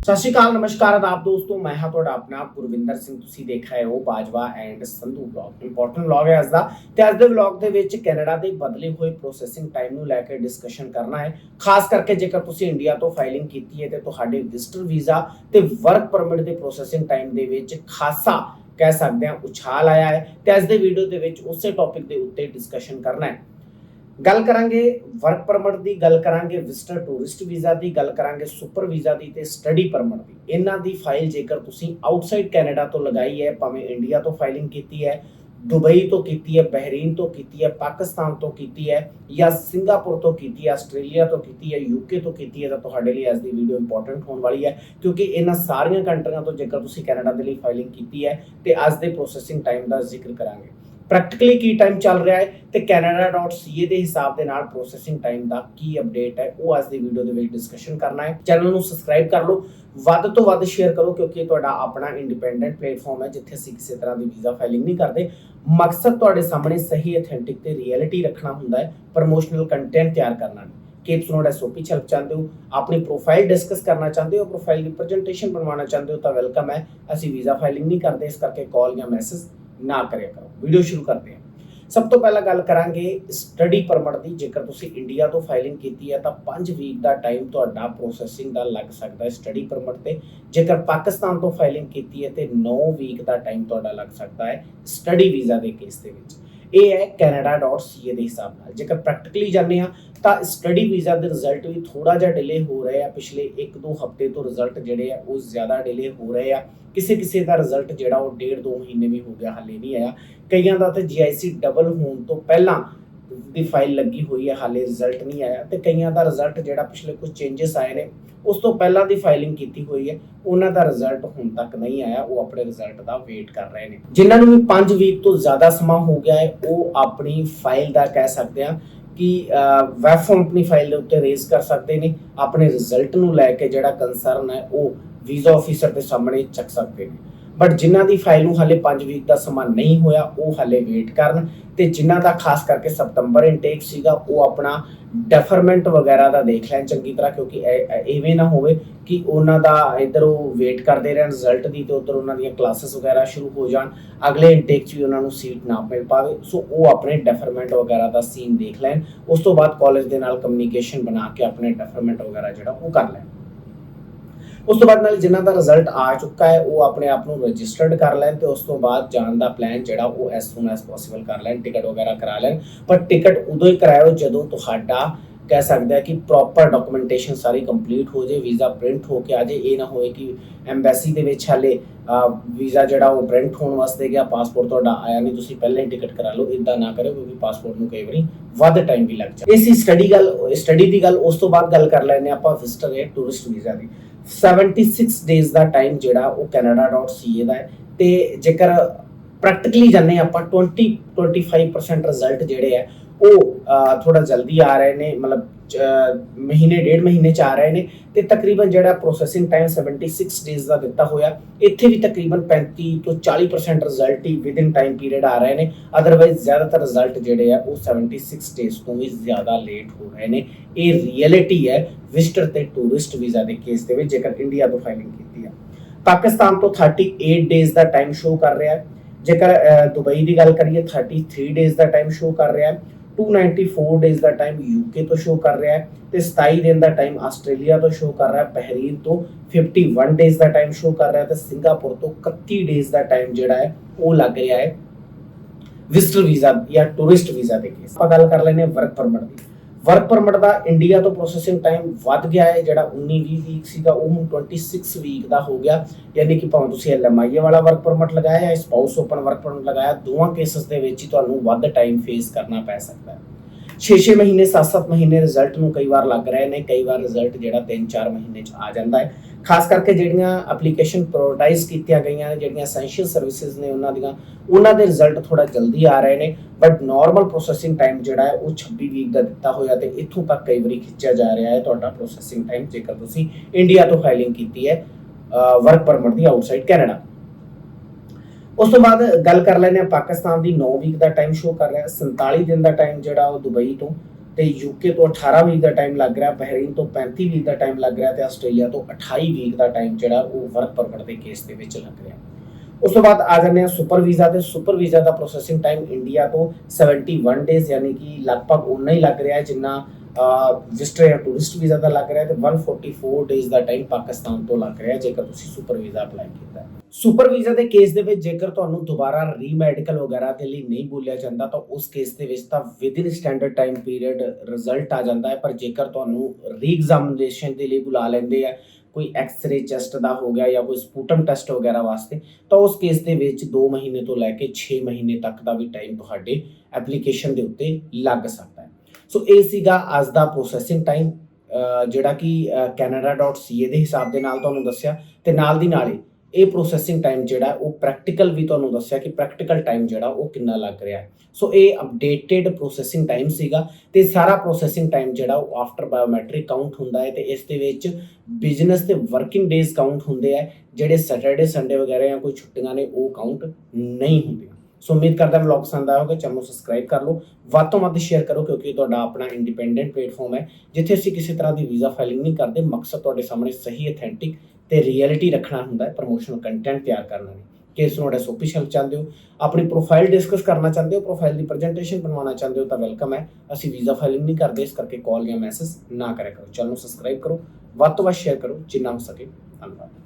ਸਤਿ ਸ਼੍ਰੀ ਅਕਾਲ, ਨਮਸਕਾਰ ਆਦਾਬ ਦੋਸਤੋ, ਮੈਂ ਹਾਂ ਤੁਹਾਡਾ ਆਪਣਾ ਗੁਰਵਿੰਦਰ ਸਿੰਘ, ਤੁਸੀਂ ਦੇਖ ਰਹੇ ਹੋ Bajwa and Sandhu vlog. Important vlog ਹੈ ਅੱਜ ਦਾ, ਤੇ ਅੱਜ ਦੇ ਵਲੌਗ ਦੇ ਵਿੱਚ ਕੈਨੇਡਾ ਦੇ ਬਦਲੇ ਹੋਏ ਪ੍ਰੋਸੈਸਿੰਗ ਟਾਈਮ ਨੂੰ ਲੈ ਕੇ ਡਿਸਕਸ਼ਨ ਕਰਨਾ ਹੈ। ਖਾਸ ਕਰਕੇ ਜੇਕਰ ਤੁਸੀਂ ਇੰਡੀਆ ਤੋਂ ਫਾਈਲਿੰਗ ਕੀਤੀ ਹੈ ਤੇ ਤੁਹਾਡੇ ਵਿਜ਼ਟਰ ਵੀਜ਼ਾ ਤੇ ਵਰਕ ਪਰਮਿਟ ਦੇ ਪ੍ਰੋਸੈਸਿੰਗ ਟਾਈਮ ਦੇ ਵਿੱਚ ਖਾਸਾ ਕਹਿ ਸਕਦੇ ਹਾਂ ਉਛਾਲ ਆਇਆ ਹੈ। ਤੇ ਅੱਜ ਦੇ ਵੀਡੀਓ ਦੇ ਵਿੱਚ ਉਸੇ ਟੌਪਿਕ ਦੇ ਉੱਤੇ ਡਿਸਕਸ਼ਨ ਕਰਨਾ ਹੈ। ਗੱਲ ਕਰਾਂਗੇ ਵਰਕ ਪਰਮਿਟ ਦੀ ਗੱਲ ਕਰਾਂਗੇ ਵਿਜ਼ਟਰ ਟੂਰਿਸਟ ਵੀਜ਼ਾ ਦੀ ਗੱਲ ਕਰਾਂਗੇ ਸੁਪਰ ਵੀਜ਼ਾ ਦੀ ਤੇ ਸਟੱਡੀ ਪਰਮਿਟ ਦੀ। ਇਹਨਾਂ ਦੀ ਫਾਈਲ ਜੇਕਰ ਤੁਸੀਂ ਆਊਟਸਾਈਡ ਕੈਨੇਡਾ ਤੋਂ ਲਗਾਈ ਹੈ, ਭਾਵੇਂ ਇੰਡੀਆ ਤੋਂ ਫਾਈਲਿੰਗ ਕੀਤੀ ਹੈ ਦੁਬਈ ਤੋਂ ਕੀਤੀ ਹੈ ਬਹਿਰੀਨ ਤੋਂ ਕੀਤੀ ਹੈ ਪਾਕਿਸਤਾਨ ਤੋਂ ਕੀਤੀ ਹੈ, ਜਾਂ ਸਿੰਗਾਪੁਰ ਤੋਂ ਕੀਤੀ ਹੈ ਆਸਟ੍ਰੇਲੀਆ ਤੋਂ ਕੀਤੀ ਹੈ ਯੂਕੇ ਤੋਂ ਕੀਤੀ ਹੈ, ਤਾਂ ਤੁਹਾਡੇ ਲਈ ਅੱਜ ਦੀ ਵੀਡੀਓ ਇੰਪੋਰਟੈਂਟ ਹੋਣ ਵਾਲੀ ਹੈ, ਕਿਉਂਕਿ ਇਹਨਾਂ ਸਾਰੀਆਂ ਕੰਟਰੀਆਂ ਤੋਂ ਜੇਕਰ ਤੁਸੀਂ ਕੈਨੇਡਾ ਦੇ ਲਈ ਫਾਈਲਿੰਗ ਕੀਤੀ ਹੈ, ਤੇ ਅੱਜ ਦੇ ਪ੍ਰੋਸੈਸਿੰਗ ਟਾਈਮ ਦਾ ਜ਼ਿਕਰ ਕਰਾਂਗੇ। ਪ੍ਰੈਕਟੀਕਲੀ ਕੀ ਟਾਈਮ ਚੱਲ ਰਿਹਾ ਹੈ ਤੇ canada.ca ਦੇ ਹਿਸਾਬ ਦੇ ਨਾਲ ਪ੍ਰੋਸੈਸਿੰਗ ਟਾਈਮ ਦਾ ਕੀ ਅਪਡੇਟ ਹੈ, ਉਹ ਅੱਜ ਦੀ ਵੀਡੀਓ ਦੇ ਵਿੱਚ ਡਿਸਕਸ਼ਨ ਕਰਨਾ ਹੈ। ਚੈਨਲ ਨੂੰ ਸਬਸਕ੍ਰਾਈਬ ਕਰ ਲਓ, ਵੱਧ ਤੋਂ ਵੱਧ ਸ਼ੇਅਰ ਕਰੋ ਕਿਉਂਕਿ ਇਹ ਤੁਹਾਡਾ ਆਪਣਾ ਇੰਡੀਪੈਂਡੈਂਟ ਪਲੇਟਫਾਰਮ ਹੈ, ਜਿੱਥੇ ਅਸੀਂ ਕਿਸੇ ਤਰ੍ਹਾਂ ਦੀ ਵੀਜ਼ਾ ਫਾਈਲਿੰਗ ਨਹੀਂ ਕਰਦੇ। ਮਕਸਦ ਤੁਹਾਡੇ ਸਾਹਮਣੇ ਸਹੀ ਅਥੈਂਟਿਕ ਤੇ ਰਿਐਲਿਟੀ ਰੱਖਣਾ ਹੁੰਦਾ ਹੈ ਪ੍ਰੋਮੋਸ਼ਨਲ ਕੰਟੈਂਟ ਤਿਆਰ ਕਰਨਾ ਨਹੀਂ ਕੇਪਸ ਨੋਟ ਐਸਓਪੀ ਚਲ ਚਾਹੁੰਦੇ ਹੋ, ਆਪਣੀ ਪ੍ਰੋਫਾਈਲ ਡਿਸਕਸ ਕਰਨਾ ਚਾਹੁੰਦੇ ਹੋ ਪ੍ਰੋਫਾਈਲ ਦੀ ਪ੍ਰੈਜੈਂਟੇਸ਼ਨ ਬਣਵਾਉਣਾ ਚਾਹੁੰਦੇ ਹੋ ਤਾਂ ਵੈਲਕਮ ਹੈ। ਅਸੀਂ ਵੀਜ਼ਾ ਫਾਈਲਿੰਗ ਨਹੀਂ ਕਰਦੇ, ਇਸ ਕਰਕੇ ਕਾਲ ਜਾਂ ਮੈਸੇਜ ਨਾ ਕਰਿਆ ਕਰੋ। ਵੀਡੀਓ ਸ਼ੁਰੂ ਕਰਦੇ ਹਾਂ। ਸਭ ਤੋਂ ਪਹਿਲਾਂ ਗੱਲ ਕਰਾਂਗੇ ਸਟੱਡੀ ਪਰਮਿਟ ਦੀ। ਜੇਕਰ ਤੁਸੀਂ ਇੰਡੀਆ ਤੋਂ ਫਾਈਲਿੰਗ ਕੀਤੀ ਹੈ, ਤਾਂ 5 ਵੀਕ ਦਾ ਟਾਈਮ ਤੁਹਾਡਾ ਪ੍ਰੋਸੈਸਿੰਗ ਦਾ ਲੱਗ ਸਕਦਾ ਹੈ ਸਟੱਡੀ ਪਰਮਿਟ ਤੇ। ਜੇਕਰ ਪਾਕਿਸਤਾਨ ਤੋਂ ਫਾਈਲਿੰਗ ਕੀਤੀ ਹੈ, ਤੇ 9 ਵੀਕ ਦਾ ਟਾਈਮ ਤੁਹਾਡਾ ਲੱਗ ਸਕਦਾ ਹੈ ਸਟੱਡੀ ਵੀਜ਼ਾ ਦੇ ਕੇਸ ਦੇ ਵਿੱਚ। ਇਹ ਹੈ canada.ca ਦੇ ਹਿਸਾਬ ਨਾਲ। ਜੇਕਰ ਪ੍ਰੈਕਟੀਕਲੀ ਜਾਂਦੇ ਆ ਤਾਂ ਸਟੱਡੀ ਵੀਜ਼ਾ ਦੇ ਰਿਜ਼ਲਟ ਵੀ ਥੋੜਾ ਜਿਹਾ ਡਿਲੇ ਹੋ ਰਹੇ ਆ। ਪਿਛਲੇ 1-2 ਹਫ਼ਤੇ ਤੋਂ ਰਿਜ਼ਲਟ ਜਿਹੜੇ ਆ, ਉਹ ਜ਼ਿਆਦਾ ਡਿਲੇ ਹੋ ਰਹੇ ਆ। ਕਿਸੇ ਕਿਸੇ ਦਾ ਰਿਜ਼ਲਟ ਜਿਹੜਾ ਉਹ 1.5-2 ਮਹੀਨੇ ਵੀ ਹੋ ਗਿਆ, ਹਾਲੇ ਨਹੀਂ ਆਇਆ। ਕਈਆਂ ਦਾ ਤਾਂ ਜੀਆਈਸੀ ਡਬਲ ਹੋਣ ਤੋਂ ਪਹਿਲਾਂ ਦੀ ਫਾਈਲ ਲੱਗੀ ਹੋਈ ਹੈ, ਹਾਲੇ ਰਿਜ਼ਲਟ ਨਹੀਂ ਆਇਆ ਤੇ ਕਈਆਂ ਦਾ ਰਿਜ਼ਲਟ ਜਿਹੜਾ ਪਿਛਲੇ ਕੁਝ ਚੇਂਜਸ ਆਏ ਨੇ, ਉਸ ਤੋਂ ਪਹਿਲਾਂ ਦੀ ਫਾਈਲਿੰਗ ਕੀਤੀ ਹੋਈ ਹੈ, ਉਹਨਾਂ ਦਾ ਰਿਜ਼ਲਟ ਹੁਣ ਤੱਕ ਨਹੀਂ ਆਇਆ, ਉਹ ਆਪਣੇ ਰਿਜ਼ਲਟ ਦਾ ਵੇਟ ਕਰ ਰਹੇ ਨੇ। ਜਿਨ੍ਹਾਂ ਨੂੰ ਵੀ 5 ਵੀਕ ਤੋਂ ਜ਼ਿਆਦਾ ਸਮਾਂ ਹੋ ਗਿਆ ਹੈ, ਉਹ ਆਪਣੀ ਫਾਈਲ ਦਾ ਕਹਿ ਸਕਦੇ ਆ ਕਿ ਵੈਬ ਫਾਰਮ ਆਪਣੀ ਫਾਈਲ ਦੇ ਉੱਤੇ ਰੇਜ਼ ਕਰ ਸਕਦੇ ਨੇ, ਆਪਣੇ ਰਿਜ਼ਲਟ ਨੂੰ ਲੈ ਕੇ ਜਿਹੜਾ ਕੰਸਰਨ ਹੈ, ਉਹ ਵੀਜ਼ਾ ਆਫੀਸਰ ਦੇ ਸਾਹਮਣੇ ਚੱਕ ਸਕਦੇ ਨੇ। ਬਟ ਜਿਨ੍ਹਾਂ ਦੀ ਫਾਈਲ ਨੂੰ ਹਾਲੇ 5 ਵੀਕ ਦਾ ਸਮਾਂ ਨਹੀਂ ਹੋਇਆ, ਉਹ ਹਾਲੇ ਵੇਟ ਕਰਨ ਤੇ ਜਿਨ੍ਹਾਂ ਦਾ ਖਾਸ ਕਰਕੇ ਸਤੰਬਰ ਇਨਟੇਕ ਸੀਗਾ, ਉਹ ਆਪਣਾ ਡੈਫਰਮੈਂਟ ਵਗੈਰਾ ਦਾ ਦੇਖ ਲੈਣ ਚੰਗੀ ਤਰ੍ਹਾਂ, ਕਿਉਂਕਿ ਐ- ਐਵੇਂ ਨਾ ਹੋਵੇ ਕਿ ਉਹਨਾਂ ਦਾ ਇਧਰ ਉਹ ਵੇਟ ਕਰਦੇ ਰਹਿਣ ਰਿਜ਼ਲਟ ਦੀ ਤੇ ਉਧਰ ਉਹਨਾਂ ਦੀਆਂ ਕਲਾਸਿਸ ਵਗੈਰਾ ਸ਼ੁਰੂ ਹੋ ਜਾਣ, ਅਗਲੇ ਇਨਟੇਕ 'ਚ ਵੀ ਉਹਨਾਂ ਨੂੰ ਸੀਟ ਨਾ ਮਿਲ ਪਾਵੇ ਸੋ ਉਹ ਆਪਣੇ ਡੈਫਰਮੈਂਟ ਵਗੈਰਾ ਦਾ ਸੀਨ ਦੇਖ ਲੈਣ, ਉਸ ਤੋਂ ਬਾਅਦ ਕਾਲਜ ਦੇ ਨਾਲ ਕਮਿਊਨੀਕੇਸ਼ਨ ਬਣਾ ਕੇ ਆਪਣੇ ਡੈਫਰਮੈਂਟ ਵਗੈਰਾ ਜਿਹੜਾ ਉਹ ਕਰ ਲੈਣ। ਉਸ ਤੋਂ ਬਾਅਦ ਨਾਲ ਜਿਨ੍ਹਾਂ ਦਾ ਰਿਜ਼ਲਟ ਆ ਚੁੱਕਾ ਹੈ, ਉਹ ਆਪਣੇ ਆਪ ਨੂੰ ਰਜਿਸਟਰਡ ਕਰ ਲੈਣ ਤੇ ਉਸ ਤੋਂ ਬਾਅਦ ਜਾਣ ਦਾ ਪਲਾਨ ਜਿਹੜਾ ਉਹ ਐਸ ਸੂਨ ਐਸ ਪੋਸੀਬਲ ਕਰ ਲੈਣ ਟਿਕਟ ਵਗੈਰਾ ਕਰਾ ਲੈਣ। ਪਰ ਟਿਕਟ ਉਦੋਂ ਹੀ ਕਰਾਇਓ ਜਦੋਂ ਤੁਹਾਡਾ ਕਹਿ ਸਕਦੇ ਆ ਕਿ ਪ੍ਰੋਪਰ ਡਾਕੂਮੈਂਟੇਸ਼ਨ ਸਾਰੀ ਕੰਪਲੀਟ ਹੋ ਜੇ ਵੀਜ਼ਾ ਪ੍ਰਿੰਟ ਹੋ ਕੇ ਆ ਜੇ, ਇਹ ਨਾ ਹੋਏ ਕਿ ਐਮਬੈਸੀ ਦੇ ਵਿੱਚ ਹਾਲੇ ਵੀਜ਼ਾ ਜਿਹੜਾ ਉਹ ਪ੍ਰਿੰਟ ਹੋਣ ਵਾਸਤੇ ਗਿਆ ਪਾਸਪੋਰਟ ਤੁਹਾਡਾ ਆਇਆ ਨਹੀਂ, ਤੁਸੀਂ ਪਹਿਲਾਂ ਹੀ ਟਿਕਟ ਕਰਾ ਲਓ ਇਦਾਂ ਨਾ ਕਰਿਓ ਕਿਉਂਕਿ ਪਾਸਪੋਰਟ ਨੂੰ ਕਈ ਵਾਰੀ ਵੱਧ ਟਾਈਮ ਵੀ ਲੱਗ ਜਾਂਦਾ। ਇਸੀ ਸਟੱਡੀ ਗੱਲ ਸਟੱਡੀ ਦੀ ਗੱਲ, ਉਸ ਤੋਂ ਬਾਅਦ ਗੱਲ ਕਰ ਲੈਂਦੇ ਹਾਂ ਆਪਾਂ ਵਿਜ਼ਟਰ ਹੈ ਟੂਰਿਸਟ ਵੀਜ਼ਾ ਦੀ। 76 ਡੇਜ਼ ਦਾ ਟਾਈਮ ਜਿਹੜਾ ਉਹ canada.ca ਦਾ ਹੈ। ਤੇ ਜੇਕਰ ਪ੍ਰੈਕਟੀਕਲੀ ਜਾਣੇ ਆਪਾਂ 20 25% ਰਿਜ਼ਲਟ ਜਿਹੜੇ ਆ ਉਹ ਥੋੜਾ ਜਲਦੀ ਆ ਰਹੇ ਨੇ, ਮਤਲਬ ਮਹੀਨੇ, ਡੇਢ ਮਹੀਨੇ ਚ ਆ ਰਹੇ ਨੇ ਤੇ ਤਕਰੀਬਨ ਜਿਹੜਾ ਪ੍ਰੋਸੈਸਿੰਗ ਟਾਈਮ 76 ਡੇਜ਼ ਦਾ ਦਿੱਤਾ ਹੋਇਆ, ਇੱਥੇ ਵੀ ਤਕਰੀਬਨ 35 ਤੋਂ 40% ਰਿਜ਼ਲਟ ਹੀ ਵਿਦਿਨ ਟਾਈਮ ਪੀਰੀਅਡ ਆ ਰਹੇ ਨੇ ਅਦਰਵਾਈਜ਼ ਜ਼ਿਆਦਾਤਰ ਰਿਜ਼ਲਟ ਜਿਹੜੇ ਆ ਉਹ 76 ਡੇਜ਼ ਤੋਂ ਵੀ ਜ਼ਿਆਦਾ ਲੇਟ ਹੋ ਰਹੇ ਨੇ। ਇਹ ਰਿਐਲਿਟੀ ਹੈ ਵਿਜ਼ਟਰ ਤੇ ਟੂਰਿਸਟ ਵੀਜ਼ਾ ਦੇ ਕੇਸ ਦੇ ਵਿੱਚ, ਜੇਕਰ ਇੰਡੀਆ ਤੋਂ ਫਾਈਲਿੰਗ ਕੀਤੀ ਹੈ ਪਾਕਿਸਤਾਨ ਤੋਂ 38 ਡੇਜ਼ ਦਾ ਟਾਈਮ ਸ਼ੋ ਕਰ ਰਿਹਾ ਹੈ। ਜੇਕਰ ਦੁਬਈ ਦੀ ਗੱਲ ਕਰੀਏ 33 ਡੇਜ਼ ਦਾ ਟਾਈਮ ਸ਼ੋ ਕਰ ਰਿਹਾ ਹੈ। 294 ਡੇਜ਼ ਦਾ ਟਾਈਮ ਯੂਕੇ ਤੋਂ ਸ਼ੋ ਕਰ ਰਿਹਾ ਹੈ ਤੇ 27 ਦਿਨ ਦਾ ਟਾਈਮ ਆਸਟ੍ਰੇਲੀਆ ਤੋਂ ਸ਼ੋ ਕਰ ਰਿਹਾ ਹੈ ਬਹਿਰੀਨ ਤੋਂ 51 ਡੇਜ਼ ਦਾ ਟਾਈਮ ਸ਼ੋ ਕਰ ਰਿਹਾ ਹੈ ਤੇ ਸਿੰਗਾਪੁਰ ਤੋਂ 31 ਡੇਜ਼ ਦਾ ਟਾਈਮ ਜਿਹੜਾ ਹੈ ਉਹ ਲੱਗ ਰਿਹਾ ਹੈ ਵਿਜ਼ਟਰ ਵੀਜ਼ਾ ਜਾਂ ਟੂਰਿਸਟ ਵੀਜ਼ਾ ਦੇ ਕੇਸ ਆਪਾਂ ਗੱਲ ਕਰ ਲੈਨੇ ਵਰਕ ਪਰਮਿਟ ਦੀ ਵਰਕ ਪਰਮਿਟ ਦਾ ਇੰਡੀਆ ਤੋਂ ਪ੍ਰੋਸੈਸਿੰਗ ਟਾਈਮ ਵੱਧ ਗਿਆ ਹੈ, ਜਿਹੜਾ 19 20 ਵੀਕ ਸੀਗਾ, ਉਹ ਹੁਣ 26 ਵੀਕ ਦਾ ਹੋ ਗਿਆ। ਯਾਨੀ ਕਿ ਭਾਵੇਂ ਤੁਸੀਂ ਐਲਐਮਆਈ ਵਾਲਾ ਵਰਕ ਪਰਮਿਟ ਲਗਾਇਆ ਜਾਂ ਸਪਾਊਸ ਓਪਨ ਵਰਕ ਪਰਮਿਟ ਲਗਾਇਆ, ਦੋਵਾਂ ਕੇਸਸ ਦੇ ਵਿੱਚ ਹੀ ਤੁਹਾਨੂੰ ਵੱਧ ਟਾਈਮ ਫੇਸ ਕਰਨਾ ਪੈ ਸਕਦਾ ਹੈ। 6-6 ਮਹੀਨੇ 7-7 ਮਹੀਨੇ ਰਿਜ਼ਲਟ ਨੂੰ ਕਈ ਵਾਰ ਲੱਗ ਰਹੇ ਨੇ, ਕਈ ਵਾਰ ਰਿਜ਼ਲਟ ਜਿਹੜਾ 3-4 ਮਹੀਨੇ ਚ ਆ ਜਾਂਦਾ ਹੈ। ਖਾਸ ਕਰਕੇ ਜਿਹੜੀਆਂ ਐਪਲੀਕੇਸ਼ਨ ਪ੍ਰਾਇੋਰਟਾਈਜ਼ ਕੀਤੀਆਂ ਗਈਆਂ ਨੇ ਜਿਹੜੀਆਂ ਐਸੈਂਸ਼ੀਅਲ ਸਰਵਿਸਿਜ਼ ਨੇ ਉਹਨਾਂ ਦੀਆਂ, ਉਹਨਾਂ ਦੇ ਰਿਜ਼ਲਟ ਥੋੜਾ ਜਲਦੀ ਆ ਰਹੇ ਨੇ ਬਟ ਨਾਰਮਲ ਪ੍ਰੋਸੈਸਿੰਗ ਟਾਈਮ ਜਿਹੜਾ ਹੈ, ਉਹ 26 ਵੀਕ ਦਾ ਦਿੱਤਾ ਹੋਇਆ ਤੇ ਇੱਥੋਂ ਤੱਕ ਕਈ ਵਾਰੀ ਖਿੱਚਿਆ ਜਾ ਰਿਹਾ ਹੈ। ਤੁਹਾਡਾ ਪ੍ਰੋਸੈਸਿੰਗ ਟਾਈਮ ਜੇਕਰ ਤੁਸੀਂ ਇੰਡੀਆ ਤੋਂ ਫਾਈਲਿੰਗ ਕੀਤੀ ਹੈ ਵਰਕ ਪਰਮਿਟ ਦੀ ਆਊਟਸਾਈਡ ਕੈਨੇਡਾ ਉਸ ਤੋਂ ਬਾਅਦ ਗੱਲ ਕਰ ਲੈਂਦੇ ਆ ਪਾਕਿਸਤਾਨ ਦੀ 9 ਵੀਕ ਦਾ ਟਾਈਮ ਸ਼ੋ ਕਰ ਰਿਹਾ ਹੈ 47 ਦਿਨ ਦਾ ਟਾਈਮ ਜਿਹੜਾ ਉਹ ਦੁਬਈ ਤੋਂ ਤੇ ਯੂਕੇ ਤੋਂ 18 ਵੀਕ ਦਾ ਟਾਈਮ ਲੱਗ ਰਿਹਾ, ਬਹਿਰੀਨ ਤੋਂ 35 ਵੀਕ ਦਾ ਟਾਈਮ ਲੱਗ ਰਿਹਾ ਤੇ ਆਸਟ੍ਰੇਲੀਆ ਤੋਂ 28 ਵੀਕ ਦਾ ਟਾਈਮ ਜਿਹੜਾ ਉਹ ਵਰਕ ਪਰਮਿਟ ਦੇ ਕੇਸ ਦੇ ਵਿੱਚ ਲੱਗ ਰਿਹਾ। ਉਸ ਤੋਂ ਬਾਅਦ ਆ ਜਾਂਦੇ ਆ ਸੁਪਰ ਵੀਜ਼ਾ ਤੇ ਸੁਪਰ ਵੀਜ਼ਾ ਦਾ ਪ੍ਰੋਸੈਸਿੰਗ ਟਾਈਮ ਇੰਡੀਆ ਤੋਂ 71 ਡੇਜ਼ ਯਾਨੀ ਕਿ ਲਗਭਗ ਉਨਾ ਹੀ ਲੱਗ ਰਿਹਾ ਹੈ ਜਿੰਨਾ ਵਿਜ਼ਟਰ ਜਾਂ ਟੂਰਿਸਟ ਵੀਜ਼ਾ ਦਾ ਲੱਗ ਰਿਹਾ ਹੈ ਤੇ 144 ਡੇਜ਼ ਦਾ ਟਾਈਮ ਪਾਕਿਸਤਾਨ ਤੋਂ ਲੱਗ ਰਿਹਾ ਜੇਕਰ ਤੁਸੀਂ ਸੁਪਰ ਵੀਜ਼ਾ ਅਪਲਾਈ ਕੀਤਾ ਹੈ। ਸੁਪਰ ਵੀਜ਼ਾ ਦੇ ਕੇਸ ਦੇ ਵਿੱਚ ਜੇਕਰ ਤੁਹਾਨੂੰ ਦੁਬਾਰਾ ਰੀਮੈਡੀਕਲ ਵਗੈਰਾ ਦੇ ਲਈ ਨਹੀਂ ਬੋਲਿਆ ਜਾਂਦਾ, ਤਾਂ ਉਸ ਕੇਸ ਦੇ ਵਿੱਚ ਤਾਂ within standard time period result ਆ ਜਾਂਦਾ ਹੈ। ਪਰ ਜੇਕਰ ਤੁਹਾਨੂੰ ਰੀਐਗਜ਼ਾਮੀਨੇਸ਼ਨ ਦੇ ਲਈ ਬੁਲਾ ਲੈਂਦੇ ਆ, ਕੋਈ ਐਕਸ-ਰੇ ਚੈਸਟ ਦਾ ਹੋ ਗਿਆ ਜਾਂ ਕੋਈ ਸਪੂਟਮ ਟੈਸਟ ਵਗੈਰਾ ਵਾਸਤੇ, ਤਾਂ ਉਸ ਕੇਸ ਦੇ ਵਿੱਚ 2 ਮਹੀਨੇ ਤੋਂ ਲੈ ਕੇ 6 ਮਹੀਨੇ ਤੱਕ ਦਾ ਵੀ ਟਾਈਮ ਤੁਹਾਡੇ ਐਪਲੀਕੇਸ਼ਨ ਦੇ ਉੱਤੇ ਲੱਗ ਸਕਦਾ ਹੈ। ਸੋ ਇਹ ਸੀਗਾ ਅੱਜ ਦਾ ਪ੍ਰੋਸੈਸਿੰਗ ਟਾਈਮ ਜਿਹੜਾ ਕਿ canada.ca ਦੇ ਹਿਸਾਬ ਦੇ ਨਾਲ ਤੁਹਾਨੂੰ ਦੱਸਿਆ ਤੇ ਨਾਲ ਦੀ ਨਾਲ ਹੀ ਇਹ ਪ੍ਰੋਸੈਸਿੰਗ ਟਾਈਮ ਜਿਹੜਾ ਉਹ ਪ੍ਰੈਕਟੀਕਲ ਵੀ ਤੁਹਾਨੂੰ ਦੱਸਿਆ ਕਿ ਪ੍ਰੈਕਟੀਕਲ ਟਾਈਮ ਜਿਹੜਾ, ਉਹ ਕਿੰਨਾ ਲੱਗ ਰਿਹਾ ਸੋ ਇਹ ਅਪਡੇਟਡ ਪ੍ਰੋਸੈਸਿੰਗ ਟਾਈਮ ਸੀਗਾ ਤੇ ਸਾਰਾ ਪ੍ਰੋਸੈਸਿੰਗ ਟਾਈਮ ਜਿਹੜਾ, ਉਹ ਆਫਟਰ ਬਾਇਓਮੈਟ੍ਰਿਕ ਕਾਊਂਟ ਹੁੰਦਾ ਹੈ ਤੇ ਇਸ ਦੇ ਵਿੱਚ ਬਿਜ਼ਨਸ ਤੇ ਵਰਕਿੰਗ ਡੇਜ਼ ਕਾਊਂਟ ਹੁੰਦੇ ਆ ਜਿਹੜੇ ਸੈਟਰਡੇ ਸੰਡੇ ਵਗੈਰਾ ਜਾਂ ਕੋਈ ਛੁੱਟੀਆਂ ਨੇ, ਉਹ ਕਾਊਂਟ ਨਹੀਂ ਹੁੰਦੇ ਸੋ ਉਮੀਦ ਕਰਦਾ ਵਲੌਗ ਪਸੰਦ ਆਇਆ ਹੋਵੇਗਾ, ਚੈਨਲ ਨੂੰ ਸਬਸਕ੍ਰਾਈਬ ਕਰ ਲਓ। ਵੱਧ ਤੋਂ ਵੱਧ ਸ਼ੇਅਰ ਕਰੋ ਕਿਉਂਕਿ ਤੁਹਾਡਾ ਆਪਣਾ ਇੰਡੀਪੈਂਡੈਂਟ ਪਲੇਟਫਾਰਮ ਹੈ, ਜਿੱਥੇ ਅਸੀਂ ਕਿਸੇ ਤਰ੍ਹਾਂ ਦੀ ਵੀਜ਼ਾ ਫਾਈਲਿੰਗ ਨਹੀਂ ਕਰਦੇ, ਮਕਸਦ ਤੁਹਾਡੇ ਸਾਹਮਣੇ ਸਹੀ ਅਥੈਂਟਿਕ ਤੇ ਰਿਐਲਿਟੀ ਰੱਖਣਾ ਹੁੰਦਾ ਹੈ ਪ੍ਰੋਮੋਸ਼ਨਲ ਕੰਟੈਂਟ ਤਿਆਰ ਕਰਨਾ ਨਹੀਂ ਕਿ ਇਸ ਨੂੰ ਤੁਹਾਡਾ ਸੋਪੀਸ਼ਲ ਚਾਹੁੰਦੇ ਹੋ, ਆਪਣੀ ਪ੍ਰੋਫਾਈਲ ਡਿਸਕਸ ਕਰਨਾ ਚਾਹੁੰਦੇ ਹੋ ਪ੍ਰੋਫਾਈਲ ਦੀ ਪ੍ਰੈਜੈਂਟੇਸ਼ਨ ਬਣਵਾਉਣਾ ਚਾਹੁੰਦੇ ਹੋ, ਤਾਂ ਵੈਲਕਮ ਹੈ। ਅਸੀਂ ਵੀਜ਼ਾ ਫਾਈਲਿੰਗ ਨਹੀਂ ਕਰਦੇ, ਇਸ ਕਰਕੇ ਕਾਲ ਜਾਂ ਮੈਸੇਜ ਨਾ ਕਰਿਆ ਕਰੋ। ਚੈਨਲ ਨੂੰ ਸਬਸਕ੍ਰਾਈਬ ਕਰੋ, ਵੱਧ ਤੋਂ ਵੱਧ ਸ਼ੇਅਰ ਕਰੋ, ਜਿੰਨਾ ਹੋ ਸਕੇ। ਧੰਨਵਾਦ।